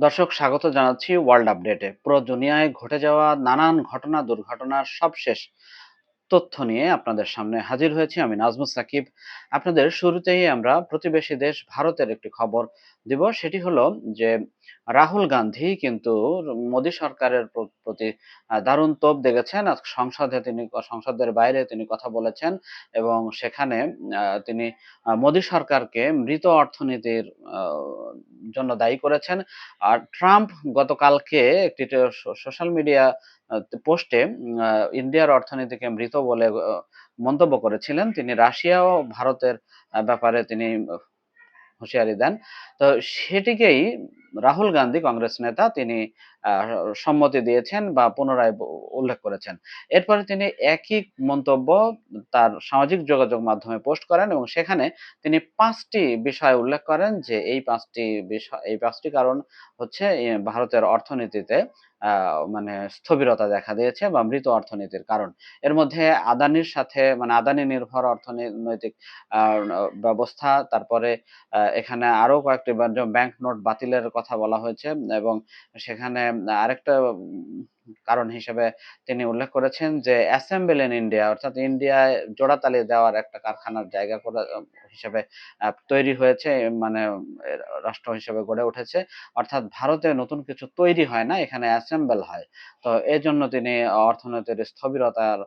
দর্শক স্বাগত জানাচ্ছি ওয়ার্ল্ড আপডেটে পুরো দুনিয়ায় ঘটে যাওয়া নানান ঘটনা দুর্ঘটনার সবশেষ তথ্য নিয়ে আপনাদের সামনে হাজির হয়েছি আমি নাজমুস সাকিব। আপনাদের শুরুতেই আমরা প্রতিবেশী দেশ ভারতের একটি খবর দিব। সেটি হলো যে, রাহুল গান্ধী কিন্তু মোদী সরকারের প্র- প্রতি দারুণ তোপ দেখেছেন। সংসদে তিনি, সংসদের বাইরে তিনি কথা বলেছেন এবং সেখানে তিনি মোদী সরকারকে মৃত অর্থনীতির জন্য দায়ী করেছেন। আর ট্রাম্প গতকালকে একটি সোশ্যাল মিডিয়া পোস্টে ইন্ডিয়ার অর্থনীতিকে মৃত বলে মন্তব্য করেছিলেন। তিনি রাশিয়া ও ভারতের ব্যাপারে তিনি হুঁশিয়ারি দেন। তো সেটিকেই রাহুল গান্ধী কংগ্রেস নেতা, তিনি সম্মতি দিয়েছেন বা পুনরায় উল্লেখ করেছেন। এরপরে তিনি একই মন্তব্য তার সামাজিক যোগাযোগ মাধ্যমে পোস্ট করেন এবং সেখানে তিনি পাঁচটি বিষয় উল্লেখ করেন যে এই পাঁচটি বিষয়, এই পাঁচটি কারণ হচ্ছে ভারতের অর্থনীতিতে মানে স্থবিরতা দেখা দিয়েছে বা মৃত অর্থনীতির কারণ। এর মধ্যে আদানির সাথে মানে আদানি নির্ভর অর্থনৈতিক ব্যবস্থা, তারপরে এখানে আরও কয়েকটি ব্যাংক নোট বাতিলের কথা বলা হয়েছে এবং সেখানে আরেকটা কারণ হিসেবে তিনি উল্লেখ করেছেন যে অ্যাসেম্বল ইন ইন্ডিয়া অর্থাৎ ইন্ডিয়ায় জোড়াতালি দেওয়ার একটা কারখানার জায়গা করে হিসেবে তৈরি হয়েছে মানে রাষ্ট্র হিসেবে গড়ে উঠেছে। অর্থাৎ ভারতে নতুন কিছু তৈরি হয় না, এখানে অ্যাসেম্বল হয়। তো এই জন্য তিনি অর্থনীতির স্থবিরতার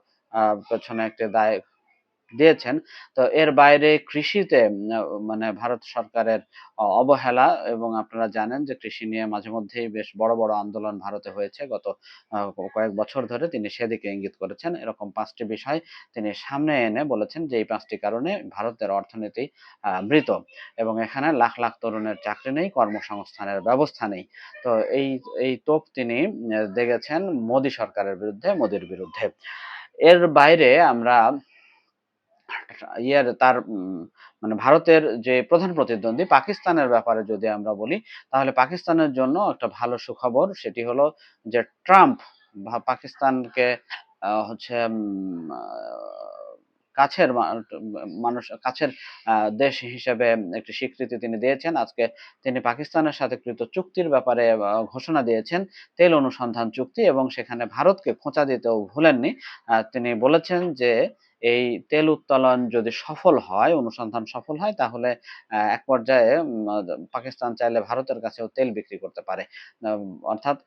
পেছনে একটি দায় দিয়েছেন। তো এর বাইরে কৃষিতে মানে ভারত সরকারের অবহেলা এবং আপনারা জানেন যে কৃষি নিয়ে মাঝে মধ্যেই বেশ বড় বড় আন্দোলন ভারতে হয়েছে। গত কয়েক বছর ধরে তিনি সেদিকে ইঙ্গিত করেছেন। এরকম পাঁচটি বিষয় তিনি সামনে এনে বলেছেন যে এই পাঁচটি কারণে ভারতের অর্থনীতি মৃত এবং এখানে লাখ লাখ তরুণের চাকরি নেই, কর্মসংস্থানের ব্যবস্থা নেই। তো এই এই তোপ তিনি দেখেছেন মোদী সরকারের বিরুদ্ধে, মোদীর বিরুদ্ধে। এর বাইরে আমরা ইয়ের তার মানে ভারতের যে প্রধান প্রতিদ্বন্দ্বী পাকিস্তানের ব্যাপারে যদি আমরা বলি, তাহলে পাকিস্তানের জন্য একটা ভালো সুখবর সেটি হলো যে ট্রাম্প পাকিস্তানকে হচ্ছে কাছের মানুষ, কাছের দেশ হিসেবে একটি স্বীকৃতি তিনি দিয়েছেন। আজকে তিনি পাকিস্তানের সাথে কৃত চুক্তির ব্যাপারে ঘোষণা দিয়েছেন। তেল অনুসন্ধান চুক্তি এবং সেখানে ভারতকে খোঁচা দিতেও ভুলেননি। তিনি বলেছেন যে, এই তেল উত্তোলন যদি সফল হয়, অনুসন্ধান সফল হয়, তাহলে এক পর্যায়ে পাকিস্তান চাইলে ভারতের কাছেও তেল বিক্রি করতে পারে। অর্থাৎ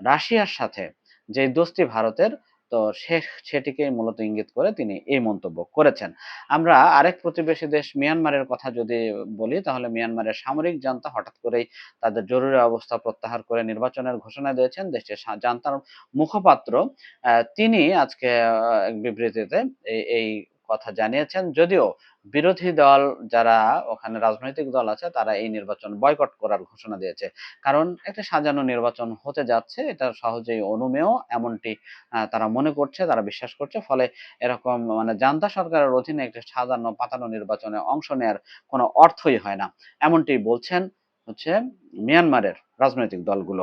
রাশিয়ার সাথে যে দোস্তি ভারতের তো শেখ সেটিকে মূলত ইঙ্গিত করে তিনি এই মন্তব্য করেছেন। আমরা আরেক প্রতিবেশী দেশ মিয়ানমারের কথা যদি বলি, তাহলে মিয়ানমারের সামরিক জান্তা হঠাৎ করেই তাদের জরুরি অবস্থা প্রত্যাহার করে নির্বাচনের ঘোষণা দিয়েছেন। দেশের জান্তার মুখপাত্র তিনি আজকে এক বিবৃতিতে এই এই কথা জানিয়েছেন। যদিও বিরোধী দল যারা ওখানে রাজনৈতিক দল আছে, তারা এই নির্বাচন বয়কট করার ঘোষণা দিয়েছে। কারণ একটা সাজানো নির্বাচন হতে যাচ্ছে, এটা সহজেই অনুমেয়, এমনটি তারা মনে করছে, তারা বিশ্বাস করছে। ফলে এরকম মানে জান্তা সরকারের অধীনে একটি সাজানো, পাতানো নির্বাচনে অংশ নেওয়ার কোনো অর্থই হয় না। এমনটি বলছেন হচ্ছে মিয়ানমারের রাজনৈতিক দলগুলো।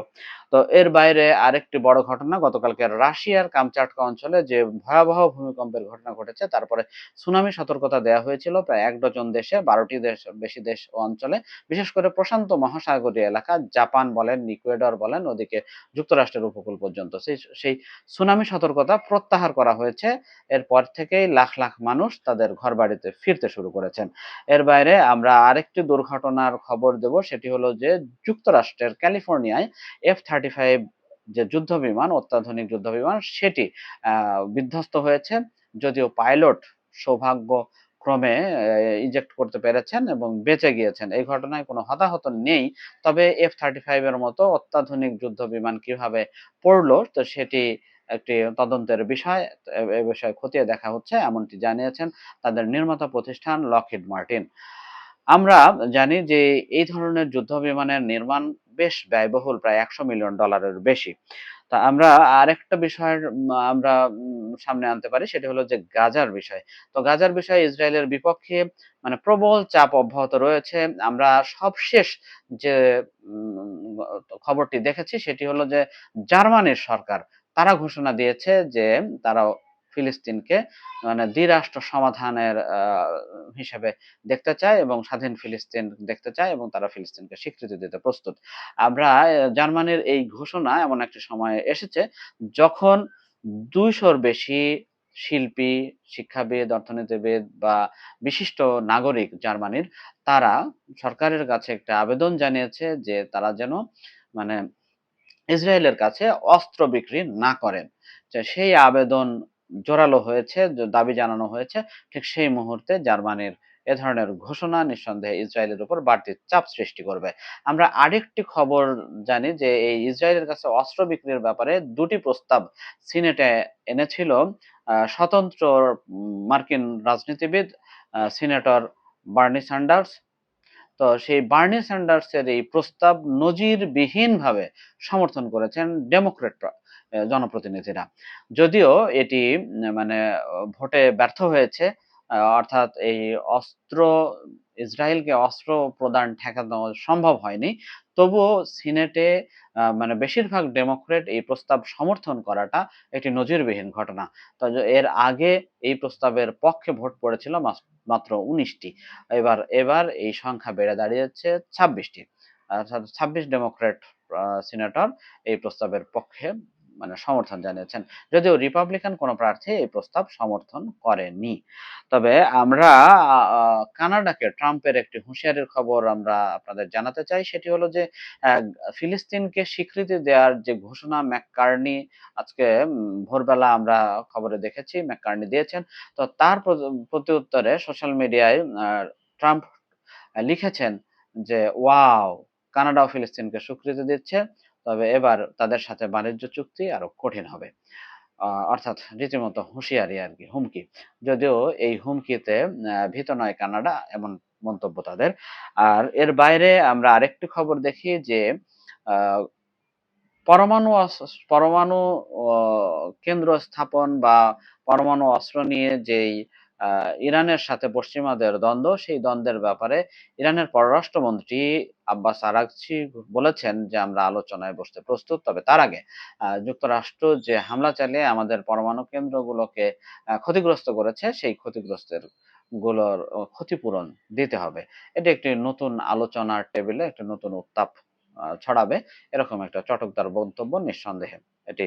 তো এর বাইরে আরেকটি বড় ঘটনা, গতকালকে রাশিয়ার কামচাটকা অঞ্চলে যে ভয়াবহ ভূমিকম্পের ঘটনা ঘটেছে, তারপরে সুনামি সতর্কতা দেওয়া হয়েছিল প্রায় এক ডজন দেশে, বারোটি দেশ, বেশি দেশ ও অঞ্চলে। বিশেষ করে প্রশান্ত মহাসাগরীয় এলাকা, জাপান বলেন, ইকুয়েডর বলেন, ওদিকে যুক্তরাষ্ট্রের উপকূল পর্যন্ত। সেই সেই সুনামি সতর্কতা প্রত্যাহার করা হয়েছে। এরপর থেকেই লাখ লাখ মানুষ তাদের ঘরবাড়িতে ফিরতে শুরু করেছেন। এর বাইরে আমরা আরেকটি দুর্ঘটনার খবর দেব, সেটি হলো যে যুক্তরাষ্ট্রের ক্যালিফোর্নিয়ায় এফ থার্টি ফাইভ যে যুদ্ধ বিমান অত্যাধুনিক যুদ্ধ বিমান সেটি বিধ্বস্ত হয়েছে। যদিও পাইলট সৌভাগ্য ক্রমে ইজেক্ট করতে পেরেছেন এবং বেঁচে গিয়েছেন। এই ঘটনায় কোনো হতাহত নেই। তবে এফ থার্টি ফাইভ এর মতো অত্যাধুনিক যুদ্ধ বিমান কীভাবে পড়ল, তো সেটি একটি তদন্তের বিষয়, এ বিষয়ে খতিয়ে দেখা হচ্ছে, এমনটি জানিয়েছেন তাদের নির্মাতা প্রতিষ্ঠান লকহিড মার্টিন আমরা জানি যে এই ধরনের যুদ্ধ বিমানের নির্মাণ বেশ ব্যয়বহুল, প্রায় একশো মিলিয়ন ডলারের বেশি। তা আমরা আরেকটা বিষয় আমরা সামনে আনতে পারি, সেটা হলো যে গাজার বিষয়। তো গাজার বিষয়ে ইসরায়েলের বিপক্ষে মানে প্রবল চাপ অব্যাহত রয়েছে। আমরা সবশেষ যে খবরটি দেখেছি, সেটি হলো যে জার্মানির সরকার, তারা ঘোষণা দিয়েছে যে তারা ফিলিস্তিনকে মানে দ্বিরাষ্ট্র সমাধানের হিসেবে দেখতে চায় এবং স্বাধীন ফিলিস্তিন দেখতে চায় এবং তারা ফিলিস্তিনকে স্বীকৃতি দিতে প্রস্তুত। আমরা জার্মানির এই ঘোষণা এমন একটি সময়ে এসেছে যখন দুইশোর বেশি শিল্পী, শিক্ষাবিদ, অর্থনীতিবিদ বা বিশিষ্ট নাগরিক জার্মানির তারা সরকারের কাছে একটা আবেদন জানিয়েছে যে তারা যেন মানে ইসরায়েলের কাছে অস্ত্র বিক্রি না করেন। সেই আবেদন জোরালো হয়েছে দাবি জানানো হয়েছে। ঠিক সেই মুহূর্তে জার্মানির এ ধরনের ঘোষণা নিঃসন্দেহে ইসরায়েলের উপর বাড়তি চাপ সৃষ্টি করবে। আমরা আরেকটি খবর জানি যে, এই ইসরায়েলের কাছে অস্ত্র বিক্রির ব্যাপারে দুটি প্রস্তাব সিনেটে এনেছিল। স্বতন্ত্র মার্কিন রাজনীতিবিদ সিনেটর বার্নি স্যান্ডার্স। তো সেই বার্নি স্যান্ডার্সের এই প্রস্তাব নজিরবিহীনভাবে সমর্থন করেছেন ডেমোক্রেট জনপ্রতিনিধিরা। যদিও এটি মানে ভোটে ব্যর্থ হয়েছে অর্থাৎ এই অস্ত্র, ইসরায়েলকে অস্ত্র প্রদান ঠেকানো সম্ভব হয়নি, তবুও সিনেটে মানে বেশিরভাগ ডেমোক্রেট এই প্রস্তাব সমর্থন করাটা একটি নজিরবিহীন ঘটনা। তো এর আগে এই প্রস্তাবের পক্ষে ভোট পড়েছিল মাত্র উনিশটি। এবার এবার এই সংখ্যা বেড়ে দাঁড়িয়েছে ছাব্বিশটি। অর্থাৎ ছাব্বিশ ডেমোক্রেট সিনেটর এই প্রস্তাবের পক্ষে মানে সমর্থন জানিয়েছেন। যদিও রিপাবলিকান কোনো প্রার্থী এই প্রস্তাব সমর্থন করেনি। তবে আমরা কানাডাকে ট্রাম্পের একটি হুঁশিয়ারির খবর আমরা আপনাদের জানাতে চাই। সেটি হলো যে ফিলিস্তিনকে স্বীকৃতি দেওয়ার যে ঘোষণা ম্যাককার্নি আজকে ভোরবেলা আমরা খবরে দেখেছি, ম্যাককার্নি দিয়েছেন। তো তার প্রতি উত্তরে সোশ্যাল মিডিয়ায় ট্রাম্প লিখেছেন যে, ওয়াও কানাডা ও ফিলিস্তিনকে স্বীকৃতি দিচ্ছে। তবে এবার তাদের সাথে বাণিজ্য চুক্তি আরও কঠিন হবে। অর্থাৎ রীতিমতো হুঁশিয়ারি আর কি, হুমকি। যদিও এই হুমকিতে ভীত নয় কানাডা, এমন মন্তব্য তাদের। আর এর বাইরে আমরা আরেকটি খবর দেখি যে পরমাণু পরমাণু কেন্দ্র স্থাপন বা পরমাণু অস্ত্র নিয়ে যেই ইরানের সাথে পশ্চিমাদের দ্বন্দ্ব, সেই দ্বন্দ্বের ব্যাপারে ইরানের পররাষ্ট্রমন্ত্রী আব্বাস আরাকচি বলেছেন যে, আমরা আলোচনায় বসতে প্রস্তুত। তবে তার আগে যুক্তরাষ্ট্র যে হামলা চালিয়ে আমাদের পরমাণু কেন্দ্রগুলোকে ক্ষতিগ্রস্ত করেছে, সেই ক্ষতিগ্রস্তেরগুলোর, ক্ষতিপূরণ দিতে হবে। এটি একটি নতুন আলোচনার টেবিলে, একটি নতুন উত্তাপ ছড়াবে, এরকম একটা চটকদার মন্তব্য নিঃসন্দেহে এটি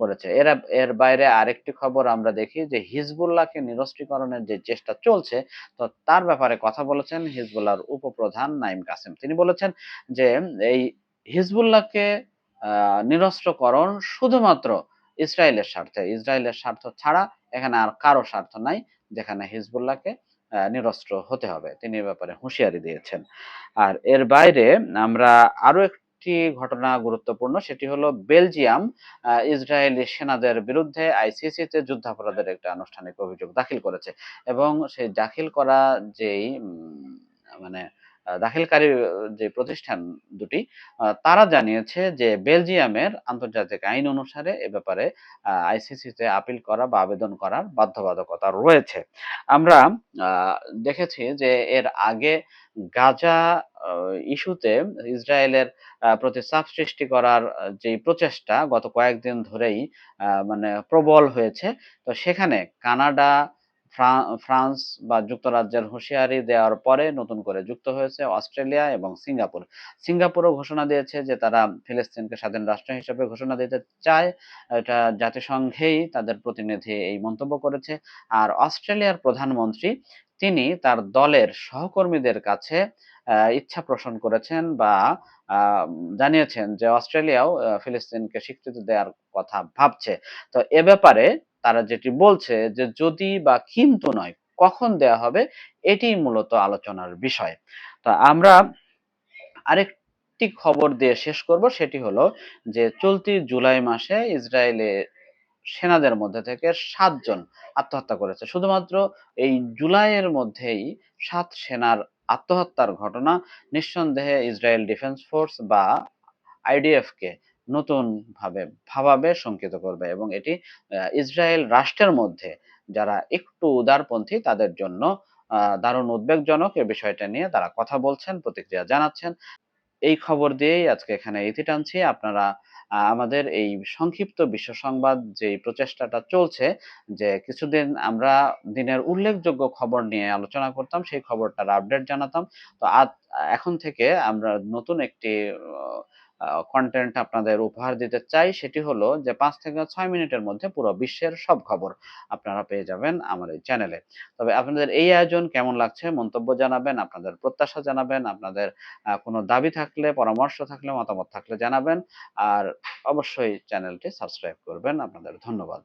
করেছে। এর এর বাইরে আরেকটি খবর আমরা দেখি যে হিজবুল্লাহকে নিরস্ত্রীকরণের যে চেষ্টা চলছে, তো তার ব্যাপারে কথা বলেছেন হিজবুল্লাহর উপপ্রধান নাইম কাসেম। তিনি বলেছেন যে এই হিজবুল্লাহকে নিরস্ত্রকরণ শুধুমাত্র ইসরায়েলের স্বার্থে, ইসরায়েলের স্বার্থ ছাড়া এখানে আর কারও স্বার্থ নাই, যেখানে হিজবুল্লাহকে নিরস্ত্র হতে হবে। তিনি এ ব্যাপারে হুঁশিয়ারি দিয়েছেন। আর এর বাইরে আমরা আরও একটি ঘটনা গুরুত্বপূর্ণ, সেটি হলো বেলজিয়াম ইসরায়েলি সেনাদের বিরুদ্ধে আইসিসিতে যুদ্ধাপরাধের একটা আনুষ্ঠানিক অভিযোগ দাখিল করেছে। এবং সেই দাখিল করা যেই মানে দাখিলকারী যে প্রতিষ্ঠান দুটি তারা জানিয়েছে যে বেলজিয়ামের আন্তর্জাতিক আইন অনুসারে এ ব্যাপারে আইসিসিতে আপিল করা বা আবেদন করার বাধ্যবাধকতা রয়েছে। আমরা দেখেছি যে এর আগে গাজা ইস্যুতে ইসরায়েলের প্রতি চাপ সৃষ্টি করার যে প্রচেষ্টা গত কয়েকদিন ধরেই মানে প্রবল হয়েছে। তো সেখানে কানাডা ফ্রান্স বা যুক্তরাজ্যের হুঁশিয়ারি দেওয়ার পরে নতুন করে যুক্ত হয়েছে অস্ট্রেলিয়া এবং সিঙ্গাপুর। সিঙ্গাপুরও ঘোষণা দিয়েছে যে তারা ফিলিস্তিনকে স্বাধীন রাষ্ট্র হিসেবে ঘোষণা দিতে চায়। এটা জাতিসংঘেই তাদের প্রতিনিধি এই মন্তব্য করেছে। আর অস্ট্রেলিয়ার প্রধানমন্ত্রী, তিনি তার দলের সহকর্মীদের কাছে ইচ্ছা পোষণ করেছেন বা জানিয়েছেন যে অস্ট্রেলিয়াও ফিলিস্তিনকে স্বীকৃতি দেওয়ার কথা ভাবছে। তো এ ব্যাপারে তারা যেটি বলছে যে যদি বা কিন্তু নয়, কখন দেয়া হবে এটি মূলত আলোচনার বিষয়। তো আমরা আরেকটি খবর দিয়ে শেষ করব, সেটি হলো যে চলতি জুলাই মাসে ইসরায়েলে সেনাদের মধ্যে থেকে সাতজন আত্মহত্যা করেছে। শুধুমাত্র এই জুলাইয়ের মধ্যেই সাত সেনার আত্মহত্যার ঘটনা নিঃসন্দেহে ইসরায়েল ডিফেন্স ফোর্স বা আইডিএফ কে নতুন ভাবে ভাবাবে শঙ্কিত করবে এবং এটি ইসরায়েল রাষ্ট্রের মধ্যে যারা একটু উদারপন্থী তাদের জন্য দারুণ উদ্বেগজনক এ বিষয়টা নিয়ে তারা কথা বলছেন, প্রতিক্রিয়া জানাচ্ছেন। এই খবর দিয়েই আজকে এখানে ইতি টানছি। আপনারা আমাদের এই সংক্ষিপ্ত বিশ্ব সংবাদ যে প্রচেষ্টাটা চলছে, যে কিছুদিন আমরা দিনের উল্লেখযোগ্য খবর নিয়ে আলোচনা করতাম, সেই খবরটার আপডেট জানাতাম। তো আজ, এখন থেকে আমরা নতুন একটি কন্টেন্ট আপনাদের উপহার দিতে চাই, সেটি হলো যে পাঁচ থেকে ছয় মিনিটের মধ্যে পুরো বিশ্বের সব খবর আপনারা পেয়ে যাবেন আমার এই চ্যানেলে তবে আপনাদের এই আয়োজন কেমন লাগছে মন্তব্য জানাবেন, আপনাদের প্রত্যাশা জানাবেন, আপনাদের কোনো দাবি থাকলে, পরামর্শ থাকলে, মতামত থাকলে জানাবেন, আর অবশ্যই চ্যানেলটি সাবস্ক্রাইব করবেন। আপনাদের ধন্যবাদ।